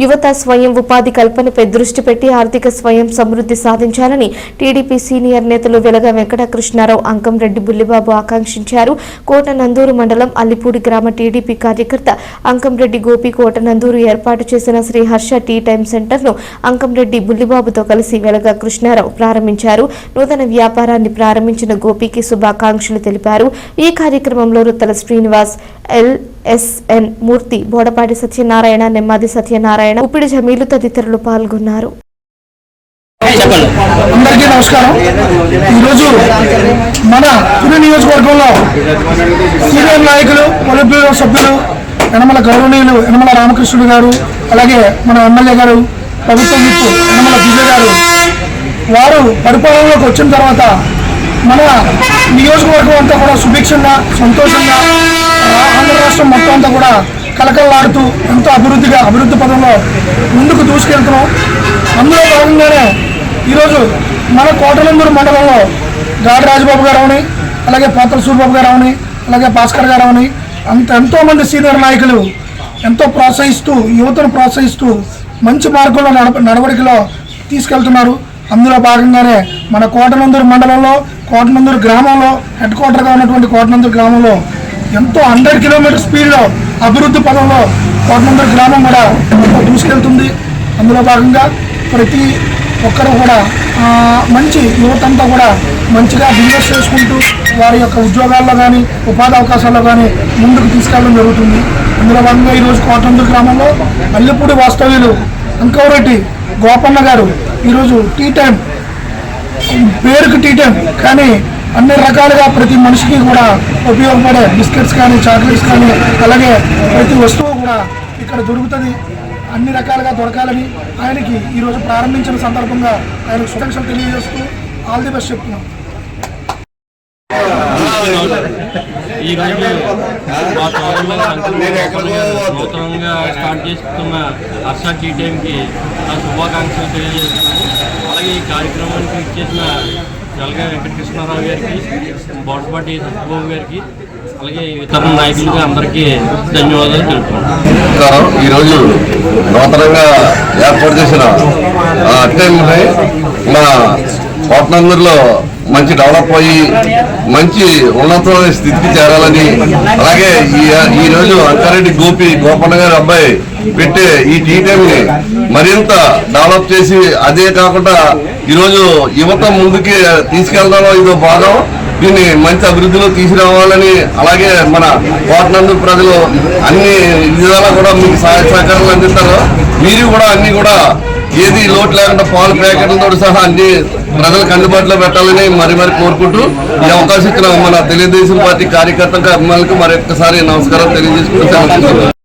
యువత స్వయం ఉపాధి కల్పనపై దృష్టి పెట్టి ఆర్థిక స్వయం సమృద్ధి సాధించాలని టీడీపీ సీనియర్ నేతలు వెలగ వెంకటకృష్ణారావు అంకంరెడ్డి బుల్లిబాబు ఆకాంక్షించారు. కోట నందూరు మండలం అల్లిపూడి గ్రామ టీడీపీ కార్యకర్త అంకంరెడ్డి గోపి కోట నందూరు ఏర్పాటు చేసిన శ్రీ హర్ష టీ టైమ్ సెంటర్ను అంకంరెడ్డి బుల్లిబాబుతో కలిసి వెలగ కృష్ణారావు ప్రారంభించారు. నూతన వ్యాపారాన్ని ప్రారంభించిన గోపికి శుభాకాంక్షలు తెలిపారు. ఈ కార్యక్రమంలో రుత్తల శ్రీనివాస్ ఎల్. ఎస్ఎన్ మూర్తి బోడపాటి సత్యనారాయణ నెమ్మది సత్యనారాయణ ఉప్పిడి జమీలు తదితరులు పాల్గొన్నారు. అందరికీ నమస్కారం. ఈరోజు మన పురి నియోజకవర్గంలో సీనియర్ నాయకులు పొలిట్ బ్యూరో సభ్యులు యనమల గౌరవనీయులు యనమల రామకృష్ణుడు గారు అలాగే మన ఎమ్మెల్యే గారు ప్రభుత్వ విప్పు యనమల విజయ్ గారు వారు పరిపాలనలోకి వచ్చిన తర్వాత మన నియోజకవర్గం అంతా కూడా సుభిక్షంగా సంతోషంగా ఆ, ఆంధ్ర రాష్ట్రం మొత్తం అంతా కూడా కలకలలాడుతూ ఎంతో అభివృద్ధిగా అభివృద్ధి పదంలో ముందుకు దూసుకెళ్తున్నాం. అందులో భాగంగానే ఈరోజు మన కోటలందూరు మండలంలో గాడి రాజబాబు గారు అవని అలాగే పాత్ర సూర్యబాబు గారు అవని అలాగే భాస్కర్ గారు అవని అంత ఎంతోమంది సీనియర్ నాయకులు ఎంతో ప్రోత్సహిస్తూ యువతను ప్రోత్సహిస్తూ మంచి మార్గంలో నడప నడవడికలో తీసుకెళ్తున్నారు. అందులో భాగంగానే మన కోటనందూరు మండలంలో కోటనందూరు గ్రామంలో హెడ్ క్వార్టర్గా ఉన్నటువంటి కోటనందూరు గ్రామంలో ఎంతో హండ్రెడ్ కిలోమీటర్ స్పీడ్లో అభివృద్ధి పదంలో కోటనందూరు గ్రామం కూడా దూసుకెళ్తుంది. అందులో భాగంగా ప్రతి ఒక్కరు కూడా మంచి యువతంతా కూడా మంచిగా బిజినెస్ చేసుకుంటూ వారి యొక్క ఉద్యోగాల్లో కానీ ఉపాధి అవకాశాల్లో కానీ ముందుకు తీసుకెళ్ళడం జరుగుతుంది. అందులో భాగంగా ఈరోజు కోటందూరు గ్రామంలో అల్లిపూడి వాస్తవ్యులు అంకవరెడ్డి గోపన్న గారు ఈరోజు టీ టైం. పేరుకు టీ టైం. కానీ అన్ని రకాలుగా ప్రతి మనిషికి కూడా ఉపయోగపడే బిస్కెట్స్ కానీ చాక్లెట్స్ కానీ అలాగే ప్రతి వస్తువు కూడా ఇక్కడ దొరుకుతుంది. అన్ని రకాలుగా దొరకాలని ఆయనకి ఈరోజు ప్రారంభించిన సందర్భంగా ఆయనకు శుభాకాంక్షలు తెలియజేస్తూ ఆల్ ది బెస్ట్ చెప్తున్నాం. ఈ రోజు మా తోటలో నూతనంగా స్టార్ట్ చేస్తున్న హర్ష టీ టైంకి నా శుభాకాంక్షలు తెలియజేస్తున్నాను. అలాగే ఈ కార్యక్రమానికి ఇచ్చేసిన జలగా వెంకటకృష్ణారావు గారికి బోటపాటి సత్యబాబు గారికి అలాగే ఇతర నాయకులకి అందరికీ ధన్యవాదాలు తెలుపుతున్నాను. ఈరోజు నూతనంగా ఏర్పాటు చేసిన అటెంప్ట్ని మన కోటనందూరులో మంచి డెవలప్ అయ్యి మంచి ఉన్నతమైన స్థితికి చేరాలని అలాగే ఈ ఈ రోజు అంకారెడ్డి గోపి గోపన్న గారి అబ్బాయి పెట్టే ఈ టీ టైంని మరింత డెవలప్ చేసి అదే కాకుండా ఈరోజు యువత ముందుకి తీసుకెళ్ళడంలో ఇదో భాగం దీన్ని మంచి అభివృద్ధిలో తీసుకురావాలని అలాగే మన కోటనందూరు ప్రజలు అన్ని విధాలా కూడా మీకు సహాయ సహకారాలు అందిస్తారు. మీరు కూడా అన్ని కూడా ఏది లోటు లేకుండా పాల ప్యాకెట్లతో సహా అన్ని ప్రజలకు అందుబాటులో పెట్టాలని మరి మరి కోరుకుంటూ ఈ అవకాశం ఇచ్చిన మన తెలుగుదేశం పార్టీ కార్యకర్తలకు అభిమానులకు మరొకసారి నమస్కారం తెలియజేసుకుంటూ